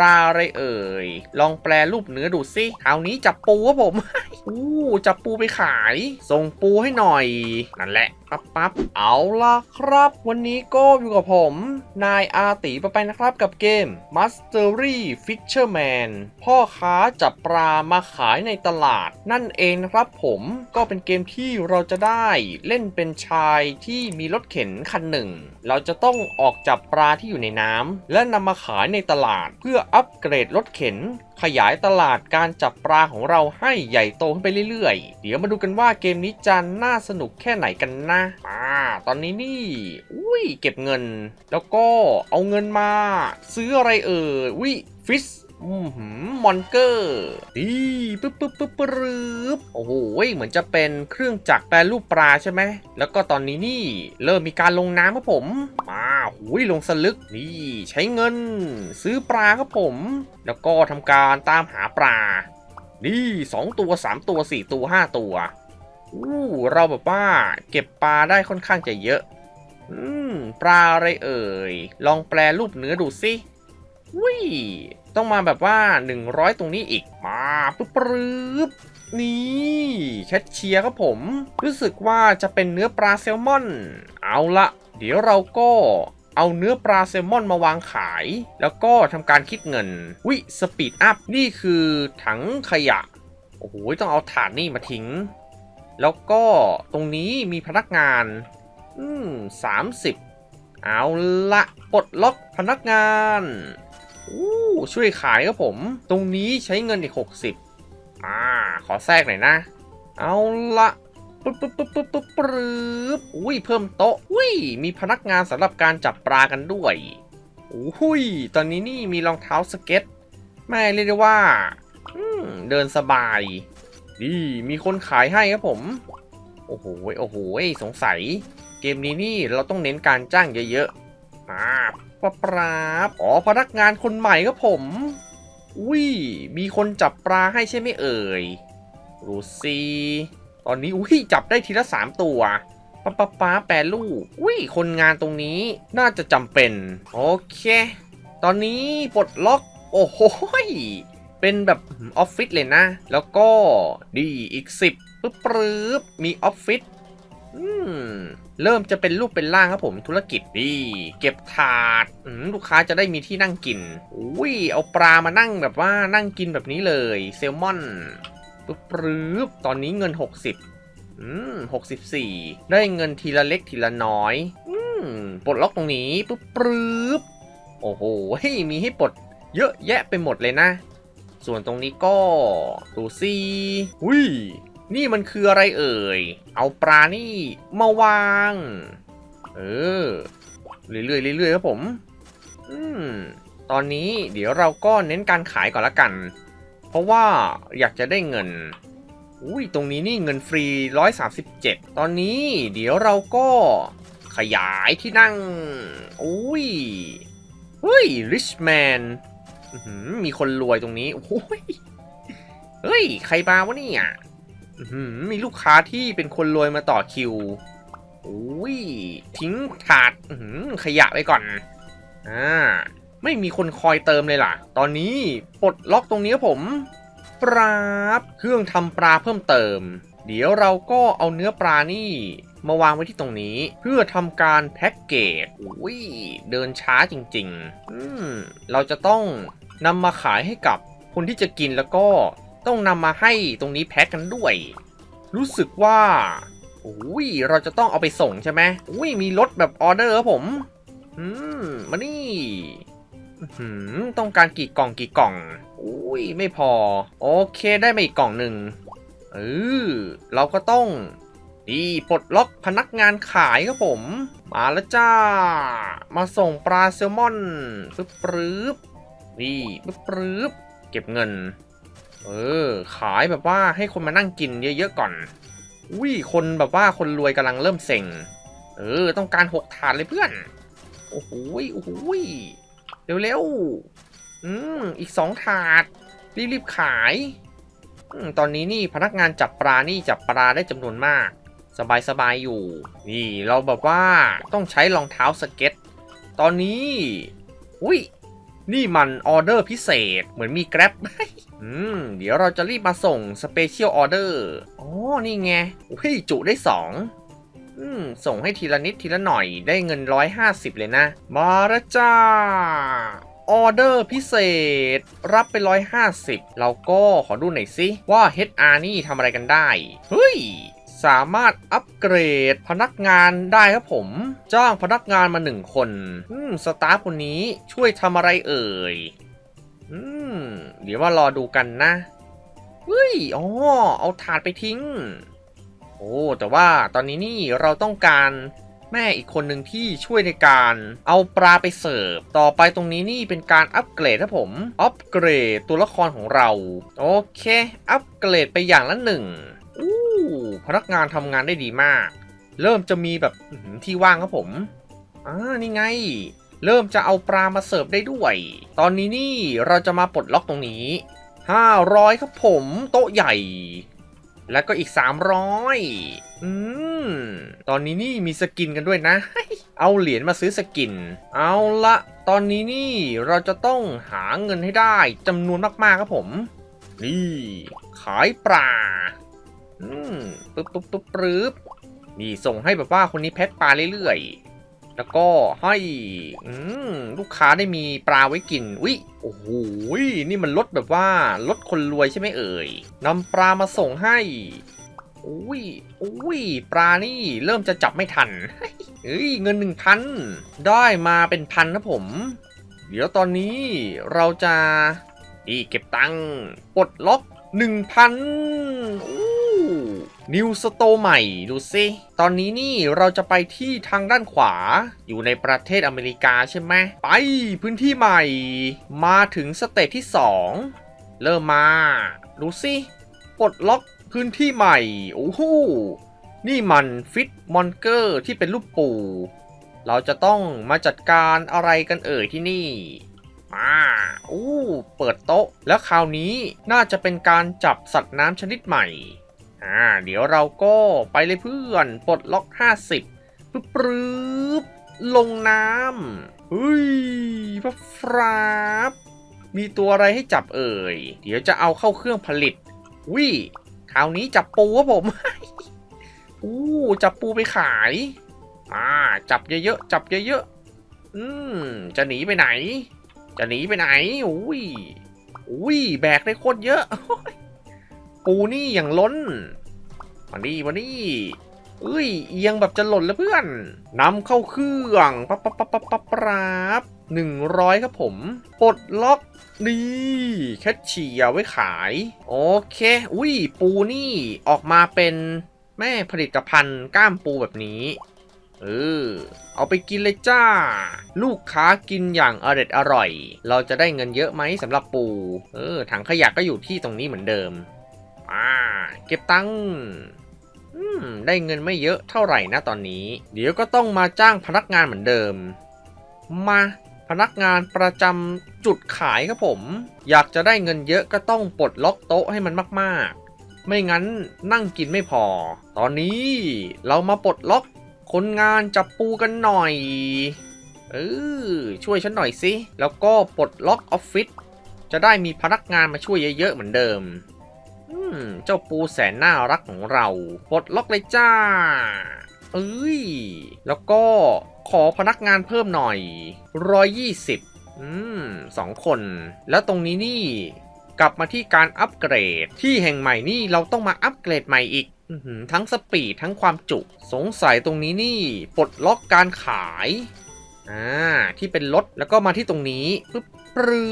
ลาอะไรเอ่ย ลองแปลรูปเนื้อดูสิคราวนี้จับปูครับผม อู้จับปูไปขาย ส่งปูให้หน่อย นั่นแหละ ปั๊บปั๊บเอาล่ะครับ วันนี้ก็อยู่กับผม นายอาตีไปไปนะครับกับเกม Mastery Fisherman พ่อค้าจับปลามาขายในตลาด นั่นเองนะครับผมก็เป็นเกมที่เราจะได้เล่นเป็นชายที่มีรถเข็นคันหนึ่ง เราจะต้องออกจับปลาที่อยู่ในน้ำและนำมาขายในตลาดเพื่ออัปเกรดรถเข็น ขยายตลาดการจับปลาของเราให้ใหญ่โตขึ้นไปเรื่อยๆ เดี๋ยวมาดูกันว่าเกมนี้จะน่าสนุกแค่ไหนกันนะอ่าตอนนี้นี่ อุ้ย เก็บเงิน แล้วก็เอาเงินมา ซื้ออะไรเอ่ยอุ้ยฟิส อืมมอนเกอร์ดีปึ๊บปึ๊บปึ๊บปึ๊บโอ้โหเหมือนจะเป็นเครื่องจักรแปรรูปปลาใช่ไหม แล้วก็ตอนนี้นี่เริ่มมีการลงน้ำครับผม มาหุยลงสลึกนี่ใช้เงิน ซื้อปลาครับผม แล้วก็ทำการตามหาปลา นี่สองตัวสามตัวสี่ตัวห้าตัวอู้เราแบบว่าเก็บปลาได้ค่อนข้างจะเยอะ อืมปลาอะไรเอ่ย ลองแปลรูปเนื้อดูสิวิ ต้องมาแบบว่า 100 ตรงนี้อีกมาปึ๊บปึ๊บนี่แคชเชียร์ครับผม รู้สึกว่าจะเป็นเนื้อปลาแซลมอน เอาละเดี๋ยวเราก็เอาเนื้อปลาแซลมอนมาวางขาย แล้วก็ทำการคิดเงิน วิสปีดอัพ นี่คือถังขยะ โอ้โห ต้องเอาถาดนี่มาทิ้ง แล้วก็ตรงนี้มีพนักงาน อืมสามสิบเอาละปลดล็อกพนักงาน อู้ช่วยขายครับผม ตรงนี้ใช้เงินอีก60อ่า ขอแทรกหน่อยนะ เอาละปึ๊บปึ๊บปึ๊บปึ๊บปึ๊บปึ๊บอุ้ยเพิ่มโต๊ะอุ้ยมีพนักงานสำหรับการจับปลากันด้วยอุ้ยตอนนี้นี่มีรองเท้าสเก็ตแม่เรียกได้ว่าอืมเดินสบาย ดีมีคนขายให้ครับผม โอ้โหโอ้โหสงสัย เกมนี้นี่เราต้องเน้นการจ้างเยอะๆอ่า ปะปราบอ๋อพนักงานคนใหม่ครับผม อุ้ย มีคนจับปลาให้ใช่ไหมเอ่ยดูสิตอนนี้อุ้ยจับได้ทีละสามตัวปะปะป้าแปรลูกอุ้ยคนงานตรงนี้น่าจะจำเป็น โอเค ตอนนี้ปลดล็อก โอ้โหเป็นแบบออฟฟิศเลยนะ แล้วก็ดีอีกสิบปึ๊บปึ๊บมีออฟฟิศ อืมเริ่มจะเป็นรูปเป็นร่างครับผมธุรกิจดีเก็บถาดลูกค้าจะได้มีที่นั่งกินอุ้ยเอาปลามานั่งแบบว่านั่งกินแบบนี้เลยเซลมอนปึ๊บปื๊บตอนนี้เงิน 60อืม64 ได้เงินทีละเล็กทีละน้อย อืมปลดล็อกตรงนี้ปึ๊บปื๊บโอ้โหมีให้ปลดเยอะแยะไปหมดเลยนะ ส่วนตรงนี้ก็ดูสิอุ้ย นี่มันคืออะไรเอ่ย เอาปลานี่มาวาง เออ เรื่อยๆเรื่อยๆครับผม อืม ตอนนี้เดี๋ยวเราก็เน้นการขายก่อนละกัน เพราะว่าอยากจะได้เงิน อุ้ย ตรงนี้นี่เงินฟรี 137 ตอนนี้เดี๋ยวเราก็ขยายที่นั่ง อุ้ยเฮ้ย rich man มีคนรวยตรงนี้ โอ้ย เฮ้ย ใครมาวะเนี่ย มีลูกค้าที่เป็นคนรวยมาต่อคิวอุ้ยทิ้งถาดขยะไปก่อน อ่า ไม่มีคนคอยเติมเลยล่ะ ตอนนี้ปลดล็อกตรงนี้ผมปราเครื่องทำปลาเพิ่มเติม เดี๋ยวเราก็เอาเนื้อปลานี่มาวางไว้ที่ตรงนี้ เพื่อทำการแพ็กเกจอุ้ยเดินช้าจริง ๆ อืม เราจะต้องนำมาขายให้กับคนที่จะกินแล้วก็ ต้องนำมาให้ตรงนี้แพ็กกันด้วย รู้สึกว่าอุ้ยเราจะต้องเอาไปส่งใช่ไหมอุ้ยมีรถแบบออเดอร์ครับผม อืมมานี่อื้อหือต้องการกี่กล่องกี่กล่อง อุ้ยไม่พอ โอเคได้มาอีกกล่องหนึ่งเออเราก็ต้องดีปลดล็อกพนักงานขายครับผม มาแล้วจ้า มาส่งปลาแซลมอนปึ๊บปึ๊บนี่ปึ๊บปึ๊บเก็บเงิน เออ ขายแบบว่าให้คนมานั่งกินเยอะๆก่อน อุ้ย คนแบบว่าคนรวยกำลังเริ่มเซ็ง เออ ต้องการหกถาดเลยเพื่อน โอ้โหโอ้โหเร็วๆ อืม อีกสองถาด รีบๆ ขายอมตอนนี้นี่พนักงานจับปลานี่จับปลาได้จำนวนมาก สบายๆ อยู่ นี่ เราแบบว่าต้องใช้รองเท้าสเก็ต ตอนนี้ อุ้ย นี่มันออเดอร์พิเศษเหมือนมีแกร็บอืม เดี๋ยวเราจะรีบมาส่งสเปเชียลออเดอร์อ๋อนี่ไงอุ้ยจุได้สองอืม ส่งให้ทีละนิดทีละหน่อยได้เงิน 150 เลยนะ มาล้วจ้าออเดอร์พิเศษ รับไป 150เราก็ขอดูหน่อยสิว่า HR นี่ทำอะไรกันได้ เฮ้ย สามารถอัปเกรดพนักงานได้ครับผม จ้างพนักงานมาหนึ่งคน อืม สตาฟคนนี้ช่วยทำอะไรเอ่ย อืม เดี๋ยวมารอดูกันนะเฮ้ย อ๋อ เอาถาดไปทิ้ง โอ้ แต่ว่าตอนนี้นี่เราต้องการแม่อีกคนหนึ่งที่ช่วยในการเอาปลาไปเสิร์ฟ ต่อไปตรงนี้นี่เป็นการอัปเกรดครับผม อัปเกรดตัวละครของเรา โอเค อัปเกรดไปอย่างละหนึ่ง พนักงานทำงานได้ดีมาก เริ่มจะมีแบบที่ว่างครับผมอ่านี่ไง เริ่มจะเอาปลามาเสิร์ฟได้ด้วย ตอนนี้นี่เราจะมาปลดล็อกตรงนี้ 500 ครับผมโต๊ะใหญ่ แล้วก็อีก 300 อืม ตอนนี้นี่มีสกินกันด้วยนะ เอาเหรียญมาซื้อสกิน เอาละตอนนี้นี่เราจะต้องหาเงินให้ได้จำนวนมากๆครับผม นี่ ขายปลา อืมปึ๊บปึ๊บปึ๊บปึ๊บนี่ส่งให้แบบว่าคนนี้แพ็คปลาเรื่อยๆ แล้วก็ให้อืมลูกค้าได้มีปลาไว้กินอุ๊ยโอ้โหนี่มันลดแบบว่าลดคนรวยใช่ไหมเอ่ยนำปลามาส่งให้อุ้ยอุ้ยปลานี่เริ่มจะจับไม่ทันเฮ้ยเงินหนึ่งพันได้มาเป็นพันนะผม เดี๋ยวตอนนี้เราจะนี่เก็บตังค์ปลดล็อกหนึ่งพัน นิวสโตใหม่ดูสิตอนนี้นี่เราจะไปที่ทางด้านขวา อยู่ในประเทศอเมริกาใช่ไหมไปพื้นที่ใหม่ มาถึงสเตจที่ 2 เริ่มมา ดูสิปลดล็อกพื้นที่ใหม่ โอ้โหนี่มันฟิตมอนเกอร์ที่เป็นรูปปูเราจะต้องมาจัดการอะไรกันเอ่ยที่นี่มาอู้ เปิดโต๊ะ แล้วคราวนี้น่าจะเป็นการจับสัตว์น้ำชนิดใหม่ อ่าเดี๋ยวเราก็ไปเลยเพื่อนปลดล็อก 50ปึ๊บปรึบลงน้ำเฮ้ยพระฟราบมีตัวอะไรให้จับเอ่ย เดี๋ยวจะเอาเข้าเครื่องผลิตวิคราวนี้จับปูครับผม อู้จับปูไปขายอ่าจับเยอะๆจับเยอะๆอืมจะหนีไปไหน จะหนีไปไหนอุ้ยอุ้ยแบกได้โคตรเยอะ ปูนี่อย่างล้นมานี่มานี่เอ้ยเอียงแบบจะหล่นแล้วเพื่อนนำเข้าเครื่องปั๊บปั๊บปั๊บปั๊บปั๊บปั๊บหนึ่งร้อยครับผมปลดล็อกนี่แคชเชียร์ไว้ขาย โอเค อุ้ย ปูนี่ออกมาเป็นแม่ผลิตภัณฑ์ก้ามปูแบบนี้ เออ เอาไปกินเลยจ้า ลูกค้ากินอย่างอร่อยอร่อย เราจะได้เงินเยอะไหมสำหรับปู เออ ถังขยะก็อยู่ที่ตรงนี้เหมือนเดิม อ่า เก็บตังค์อืมได้เงินไม่เยอะเท่าไหร่นะตอนนี้ เดี๋ยวก็ต้องมาจ้างพนักงานเหมือนเดิม มาพนักงานประจำจุดขายครับผม อยากจะได้เงินเยอะก็ต้องปลดล็อกโต๊ะให้มันมากๆ ไม่งั้นนั่งกินไม่พอ ตอนนี้เรามาปลดล็อกคนงานจับปูกันหน่อย เออช่วยฉันหน่อยสิ แล้วก็ปลดล็อกออฟฟิศจะได้มีพนักงานมาช่วยเยอะๆเหมือนเดิม อืม เจ้าปูแสนน่ารักของเรา ปลดล็อกเลยจ้า เอ้ย แล้วก็ขอพนักงานเพิ่มหน่อย 120 อืมสองคน แล้วตรงนี้นี่ กลับมาที่การอัปเกรด ที่แห่งใหม่นี่เราต้องมาอัปเกรดใหม่อีกทั้งสปีดทั้งความจุ สงสัยตรงนี้นี่ปลดล็อกการขาย อ่า ที่เป็นรถแล้วก็มาที่ตรงนี้ปึ๊บปรึ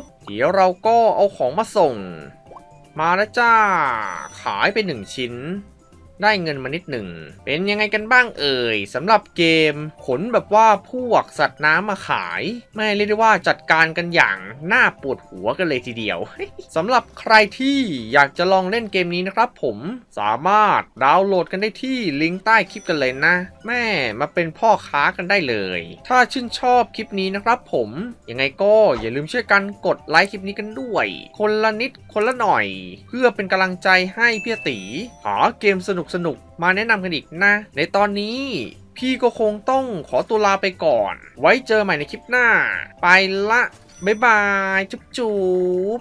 บเดี๋ยวเราก็เอาของมาส่ง มาแล้วจ้า ขายไปหนึ่งชิ้น ได้เงินมานิดหนึ่ง เป็นยังไงกันบ้างเอ่ยสำหรับเกม ขนแบบว่าพวกสัตว์น้ำมาขาย ไม่เรียกได้ว่าจัดการกันอย่างน่าปวดหัวกันเลยทีเดียว สำหรับใครที่อยากจะลองเล่นเกมนี้นะครับผมสามารถดาวน์โหลดกันได้ที่ลิงก์ใต้คลิปกันเลยนะ แม่มาเป็นพ่อค้ากันได้เลย ถ้าชื่นชอบคลิปนี้นะครับผมยังไงก็อย่าลืมช่วยกันกดไลค์คลิปนี้กันด้วย คนละนิดคนละหน่อย เพื่อเป็นกำลังใจให้พี่ตีหาเกมสนุกสนุกมาแนะนำกันอีกนะ ในตอนนี้พี่ก็คงต้องขอตัวลาไปก่อน ไว้เจอใหม่ในคลิปหน้า ไปละ บ๊ายบาย จุ๊บจุ๊บ